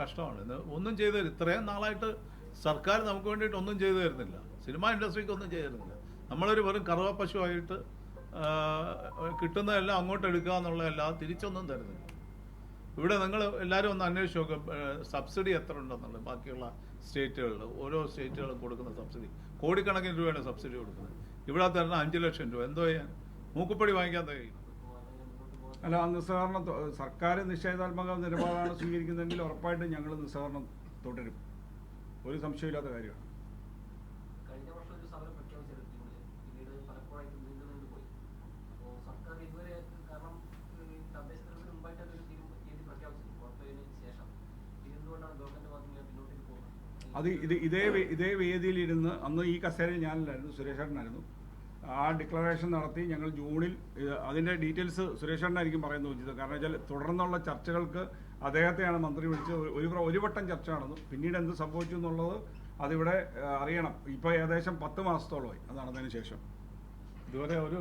കഷ്ടമാണ്. ഇന്ന് ഒന്നും ചെയ്തു തരും ഇത്രയും നാളായിട്ട് സർക്കാർ നമുക്ക് വേണ്ടിയിട്ട് ഒന്നും ചെയ്തു തരുന്നില്ല സിനിമ ഇൻഡസ്ട്രിക്ക് ഒന്നും ചെയ്തു തരുന്നില്ല നമ്മളൊരു വെറും കറുവ പശുവായിട്ട് കിട്ടുന്നതെല്ലാം അങ്ങോട്ട് എടുക്കുക എന്നുള്ളതല്ലാതെ തിരിച്ചൊന്നും തരുന്നില്ല. ഇവിടെ നിങ്ങൾ എല്ലാവരും ഒന്ന് അന്വേഷിച്ച് നോക്കുക സബ്സിഡി എത്ര ഉണ്ടെന്നുള്ളത് ബാക്കിയുള്ള സ്റ്റേറ്റുകളിൽ. ഓരോ സ്റ്റേറ്റുകളും കൊടുക്കുന്ന സബ്സിഡി. കോടിക്കണക്കിന് രൂപയാണ് സബ്സിഡി കൊടുക്കുന്നത്. ഇവിടെ തരുന്ന അഞ്ച് ലക്ഷം രൂപ. എന്തോ ചെയ്യാൻ? മൂക്കുപ്പടി വാങ്ങിക്കാൻ കഴിയും അല്ല നിസ്സഹകരണം സർക്കാർ നിഷേധാത്മക നിലപാടാണ് സ്വീകരിക്കുന്നതെങ്കിൽ ഉറപ്പായിട്ടും ഞങ്ങൾ നിസ്സഹകരണം തുടരും. ഒരു സംശയമില്ലാത്ത കാര്യമാണ്. കഴിഞ്ഞ വർഷം ഒരു സമരം പ്രഖ്യാപിച്ചിരുന്നു ജൂണിൽ പിന്നീട് പലപ്പോഴായിട്ട് നീണ്ടു നീണ്ടു പോയി. അപ്പോൾ സർക്കാർ ഇതുവരെ കാരണം ഈ തദ്ദേശ തെരഞ്ഞെടുപ്പിന് മുമ്പായിട്ട് അതൊരു തീയതി ശേഷം. ഗവൺമെന്റ് പിന്നോട്ടേക്ക് പോകുന്നത്? അത് ഇത് ഇതേ ഇതേ വേദിയിലിരുന്ന് അന്ന് ഈ കസേരയിൽ ഞാനല്ലായിരുന്നു സുരേഷേട്ടനായിരുന്നു ആ ഡിക്ലറേഷൻ നടത്തി ഞങ്ങൾ ജൂണിൽ അതിന്റെ ഡീറ്റെയിൽസ് ആയിരിക്കും പറയുന്നത് ഉചിതം. കാരണം വെച്ചാൽ തുടർന്നുള്ള ചർച്ചകൾക്ക് അദ്ദേഹത്തെയാണ് മന്ത്രി വിളിച്ചത്. ഒരു- ഒരു വട്ടം ചർച്ച നടന്നു. പിന്നീട് എന്ത് സംഭവിച്ചു എന്നുള്ളത് അതിവിടെ അറിയണം. ഇപ്പോൾ ഏകദേശം പത്ത് മാസത്തോളമായി അത് നടന്നതിന് ശേഷം. ഇതുവരെ ഒരു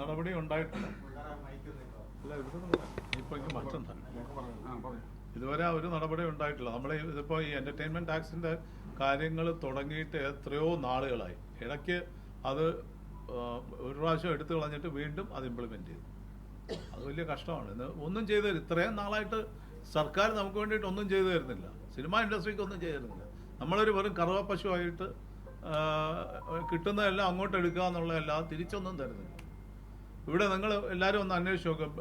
നടപടി ഉണ്ടായിട്ടില്ല. എനിക്ക് മറ്റുണ്ട് ഇതുവരെ ഒരു നടപടി ഉണ്ടായിട്ടില്ല. നമ്മൾ ഇതിപ്പോൾ ഈ എന്റർടൈൻമെന്റ് ടാക്സിന്റെ കാര്യങ്ങൾ തുടങ്ങിയിട്ട് എത്രയോ നാളുകളായി. ഇടയ്ക്ക് അത് ഒരു പ്രാവശ്യം എടുത്തു കളഞ്ഞിട്ട് വീണ്ടും അത് ഇംപ്ലിമെന്റ് ചെയ്തു. അത് വലിയ കഷ്ടമാണ്. ഇന്ന് ഒന്നും ചെയ്തു തരും ഇത്രയും നാളായിട്ട് സർക്കാർ നമുക്ക് വേണ്ടിയിട്ട് ഒന്നും ചെയ്തു തരുന്നില്ല. സിനിമ ഇൻഡസ്ട്രിക്ക് ഒന്നും ചെയ്തു തരുന്നില്ല. നമ്മളൊരു വെറും കറുവ പശുവായിട്ട് കിട്ടുന്നതെല്ലാം അങ്ങോട്ട് എടുക്കുക എന്നുള്ളതല്ലാതെ തിരിച്ചൊന്നും തരുന്നില്ല. ഇവിടെ നിങ്ങൾ എല്ലാവരും ഒന്ന് അന്വേഷിച്ച് നോക്കും.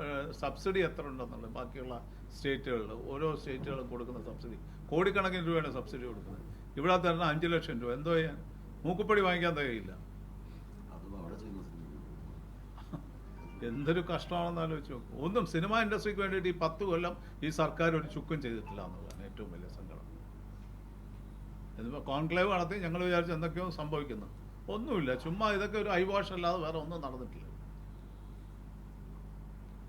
സബ്സിഡി എത്ര ഉണ്ടെന്നുള്ളത്. ബാക്കിയുള്ള സ്റ്റേറ്റുകളിൽ ഓരോ സ്റ്റേറ്റുകളും കൊടുക്കുന്ന സബ്സിഡി. കോടിക്കണക്കിന് രൂപയാണ് സബ്സിഡി കൊടുക്കുന്നത്. ഇവിടെ തരുന്ന അഞ്ച് ലക്ഷം രൂപ. എന്തോ ചെയ്യാൻ? മൂക്കുപ്പടി വാങ്ങിക്കാൻ തികയില്ല അതും അവിടെ ചെയ്യുന്ന സിനിമ എന്തൊരു കഷ്ടമാണെന്ന് ആലോചിച്ചു ഒന്നും സിനിമ ഇൻഡസ്ട്രിക്ക് വേണ്ടിയിട്ട് ഈ പത്ത് കൊല്ലം ഈ സർക്കാർ ഒരു ചുക്കും ചെയ്തിട്ടില്ല എന്നുള്ളതാണ് ഏറ്റവും വലിയ സങ്കടം. ഇതിപ്പോൾ കോൺക്ലേവ് നടത്തി ഞങ്ങൾ വിചാരിച്ചു എന്തൊക്കെയോ സംഭവിക്കുന്നു. ഒന്നുമില്ല. ചുമ്മാ ഇതൊക്കെ ഒരു ഐവാഷ് വാഷ് അല്ലാതെ വേറെ ഒന്നും നടന്നിട്ടില്ല.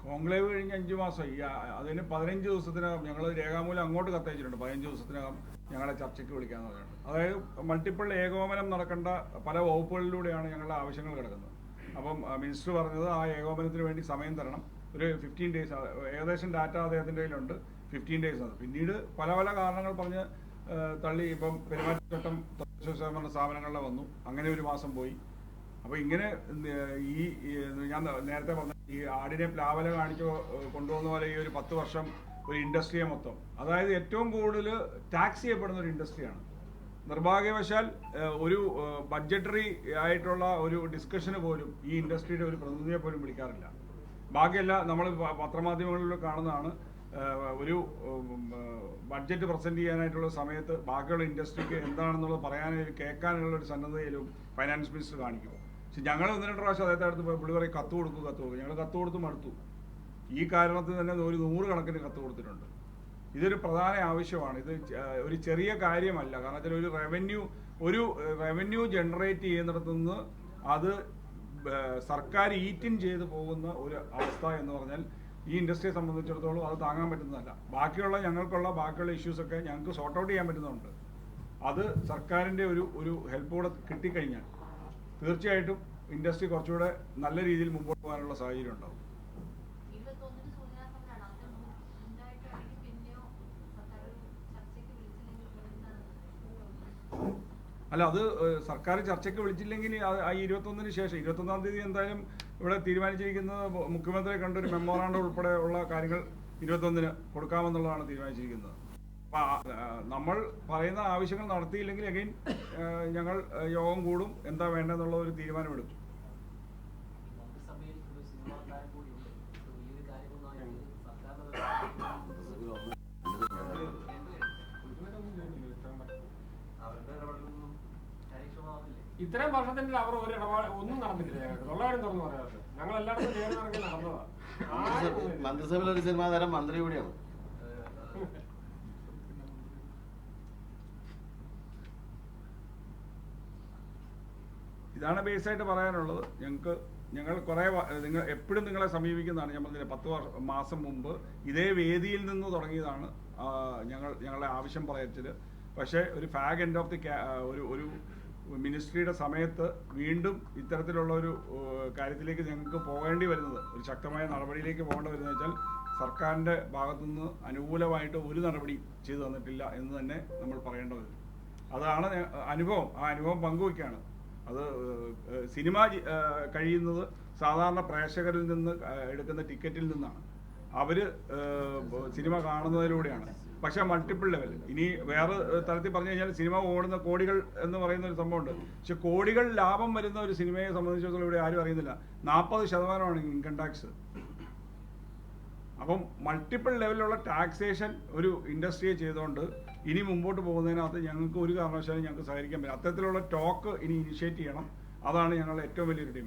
കോൺക്ലേവ് കഴിഞ്ഞ് അഞ്ച് മാസം. ഈ അതിന് പതിനഞ്ച് ദിവസത്തിനകം ഞങ്ങൾ രേഖാമൂലം അങ്ങോട്ട് കത്തയച്ചിട്ടുണ്ട്. പതിനഞ്ച് ദിവസത്തിനകം ഞങ്ങളെ ചർച്ചയ്ക്ക് വിളിക്കാന്ന് പറഞ്ഞിട്ടുണ്ട്. അതായത് മൾട്ടിപ്പിൾ ഏകോപനം നടക്കേണ്ട പല വകുപ്പുകളിലൂടെയാണ് ഞങ്ങളുടെ ആവശ്യങ്ങൾ കിടക്കുന്നത്. അപ്പം മിനിസ്റ്റർ പറഞ്ഞത് ആ ഏകോപനത്തിന് വേണ്ടി സമയം തരണം. ഒരു ഫിഫ്റ്റീൻ ഡേയ്സ് ഏകദേശം ഡാറ്റ അദ്ദേഹത്തിന്റെ കയ്യിലുണ്ട്. ഫിഫ്റ്റീൻ ഡേയ്സ് ആണ്. പിന്നീട് പല പല കാരണങ്ങൾ പറഞ്ഞ് തള്ളി ഇപ്പം പെരുമാറ്റച്ചട്ടം തദ്ദേശ സ്വയംഭരണ സ്ഥാപനങ്ങളിലെ വന്നു. അങ്ങനെ ഒരു മാസം പോയി. അപ്പൊ ഇങ്ങനെ ഈ ഞാൻ നേരത്തെ പറഞ്ഞ ഈ ആടിനെ പ്ലാവല കാണിച്ചു കൊണ്ടുപോകുന്ന പോലെ ഈ ഒരു പത്ത് വർഷം ഒരു ഇൻഡസ്ട്രിയെ മൊത്തം. അതായത് ഏറ്റവും കൂടുതൽ ടാക്സ് ചെയ്യപ്പെടുന്ന ഒരു ഇൻഡസ്ട്രിയാണ്. നിർഭാഗ്യവശാൽ ഒരു ബഡ്ജറ്ററി ആയിട്ടുള്ള ഒരു ഡിസ്കഷന് പോലും ഈ ഇൻഡസ്ട്രിയുടെ ഒരു പ്രതിനിധിയെ പോലും വിളിക്കാറില്ല ബാക്കിയല്ല നമ്മൾ പത്രമാധ്യമങ്ങളിൽ കാണുന്നതാണ് ഒരു ബഡ്ജറ്റ് പ്രസന്റ് ചെയ്യാനായിട്ടുള്ള സമയത്ത് ബാക്കിയുള്ള ഇൻഡസ്ട്രിക്ക് എന്താണെന്നുള്ളത് പറയാൻ കേൾക്കാനുള്ള ഒരു സന്നദ്ധയിലും ഫൈനാൻസ് മിനിസ്റ്റർ കാണിക്കും പക്ഷെ ഞങ്ങൾ ഒന്ന് രണ്ട് പ്രാവശ്യം അദ്ദേഹത്തെ അടുത്ത് പുള്ളി പറയും കത്ത് കൊടുക്കും കത്ത് കൊടുക്കും ഞങ്ങൾ കത്ത് കൊടുത്ത് മടുത്തു. ഈ കാരണത്തിൽ തന്നെ ഒരു നൂറ് കണക്കിന് കത്ത് കൊടുത്തിട്ടുണ്ട്. ഇതൊരു പ്രധാന ആവശ്യമാണ്. ഇത് ഒരു ചെറിയ കാര്യമല്ല. കാരണം വെച്ചാൽ ഒരു റവന്യൂ ഒരു റവന്യൂ ജനറേറ്റ് ചെയ്യുന്നിടത്തു നിന്ന് അത് സർക്കാർ ഈറ്റിൻ ചെയ്തു പോകുന്ന ഒരു അവസ്ഥ എന്ന് പറഞ്ഞാൽ ഈ ഇൻഡസ്ട്രിയെ സംബന്ധിച്ചിടത്തോളം അത് താങ്ങാൻ പറ്റുന്നതല്ല. ബാക്കിയുള്ള ഞങ്ങൾക്കുള്ള ബാക്കിയുള്ള ഇഷ്യൂസൊക്കെ ഞങ്ങൾക്ക് സോർട്ട് ഔട്ട് ചെയ്യാൻ പറ്റുന്നുണ്ട്. അത് സർക്കാരിന്റെ ഒരു ഒരു ഹെൽപ്പ് കൂടെ കിട്ടിക്കഴിഞ്ഞാൽ തീർച്ചയായിട്ടും ഇൻഡസ്ട്രി കുറച്ചുകൂടെ നല്ല രീതിയിൽ മുമ്പോട്ട് പോകാനുള്ള സാഹചര്യം ഉണ്ടാവും ഇരുപത്തൊന്നിന് സൂചനാ സമരമാണ് അതിന് മുൻ- മുൻപായിട്ടാണെങ്കിൽ പിന്നെയോ സർക്കാർ ഒരു ചർച്ചയ്ക്ക് വിളിച്ചില്ലെങ്കിൽ എന്താണ് അല്ല അത് സർക്കാർ ചർച്ചയ്ക്ക് വിളിച്ചില്ലെങ്കിൽ ആ- ഇരുപത്തൊന്നിന് ശേഷം ഇരുപത്തൊന്നാം തീയതി എന്തായാലും ഇവിടെ തീരുമാനിച്ചിരിക്കുന്നത് മുഖ്യമന്ത്രി മുഖ്യമന്ത്രിയെ കണ്ട ഒരു മെമ്മോറാണ്ടം ഉൾപ്പെടെ ഉള്ള കാര്യങ്ങൾ ഇരുപത്തൊന്നിന് കൊടുക്കാമെന്നുള്ളതാണ് തീരുമാനിച്ചിരിക്കുന്നത്. നമ്മൾ പറയുന്ന ആവശ്യങ്ങൾ നടത്തിയില്ലെങ്കിൽ അഗൈൻ ഞങ്ങൾ യോഗം കൂടും എന്താ വേണ്ടെന്നുള്ള ഒരു തീരുമാനമെടുക്കും. ഇത്രയും വർഷത്തിന്റെ അവർ ഒരു ഇടപാട് ഒന്നും നടന്നിട്ടില്ല. ഞങ്ങൾക്ക് തൊള്ളായിരം തുറന്നു പറയാറ് ഞങ്ങൾ എല്ലായിടത്തും ചേർന്നിറങ്ങി നടന്നതാണ് മന്ത്രിസഭയിലെ മന്ത്രിസഭയിൽ ഒരു സിനിമാ താരം മന്ത്രി കൂടിയാണ്. ഇതാണ് ബേസായിട്ട് പറയാനുള്ളത്. ഞങ്ങൾക്ക് ഞങ്ങൾ കുറേ നിങ്ങൾ എപ്പോഴും നിങ്ങളെ സമീപിക്കുന്നതാണ്. ഞാൻ പറഞ്ഞില്ല പത്ത് വർഷം മാസം മുമ്പ് ഇതേ വേദിയിൽ നിന്ന് തുടങ്ങിയതാണ് ഞങ്ങൾ ഞങ്ങളുടെ ആവശ്യം പറയച്ചിൽ പക്ഷേ ഒരു ഫാഗ് എൻഡ് ഓഫ് ദി ഒരു ഒരു മിനിസ്ട്രിയുടെ സമയത്ത് വീണ്ടും ഇത്തരത്തിലുള്ള ഒരു കാര്യത്തിലേക്ക് ഞങ്ങൾക്ക് പോകേണ്ടി വരുന്നത് ഒരു ശക്തമായ നടപടിയിലേക്ക് പോകേണ്ടി വരുന്നത് വെച്ചാൽ സർക്കാരിന്റെ ഭാഗത്തുനിന്ന് അനുകൂലമായിട്ട് ഒരു നടപടി ചെയ്തു തന്നിട്ടില്ല എന്ന് തന്നെ നമ്മൾ പറയേണ്ടത് അതാണ് അനുഭവം. ആ അനുഭവം പങ്കുവയ്ക്കുകയാണ് അത് സിനിമ കഴിയുന്നത് സാധാരണ പ്രേക്ഷകരിൽ നിന്ന് എടുക്കുന്ന ടിക്കറ്റിൽ നിന്നാണ്. അവർ സിനിമ കാണുന്നതിലൂടെയാണ്. പക്ഷെ മൾട്ടിപ്പിൾ ലെവൽ ഇനി വേറെ തരത്തിൽ പറഞ്ഞു കഴിഞ്ഞാൽ സിനിമ ഓടുന്ന കോടികൾ എന്ന് പറയുന്ന ഒരു സംഭവമുണ്ട്. പക്ഷെ കോടികൾ ലാഭം വരുന്ന ഒരു സിനിമയെ സംബന്ധിച്ചിടത്തോളം ഇവിടെ ആരും അറിയുന്നില്ല. നാൽപ്പത് ശതമാനമാണ് ഇൻകം ടാക്സ് അപ്പം മൾട്ടിപ്പിൾ ലെവലിലുള്ള ടാക്സേഷൻ ഒരു ഇൻഡസ്ട്രിയെ ചെയ്തുകൊണ്ട് ഇനി മുമ്പോട്ട് പോകുന്നതിനകത്ത് ഞങ്ങൾക്ക് ഒരു കാരണവശാലും ഞങ്ങൾക്ക് സഹകരിക്കാൻ പറ്റില്ല. അത്തരത്തിലുള്ള ടോക്ക് ഇനി ഇനിഷ്യേറ്റ് ചെയ്യണം. അതാണ് ഞങ്ങളുടെ ഏറ്റവും വലിയൊരു ഡിമാൻഡ്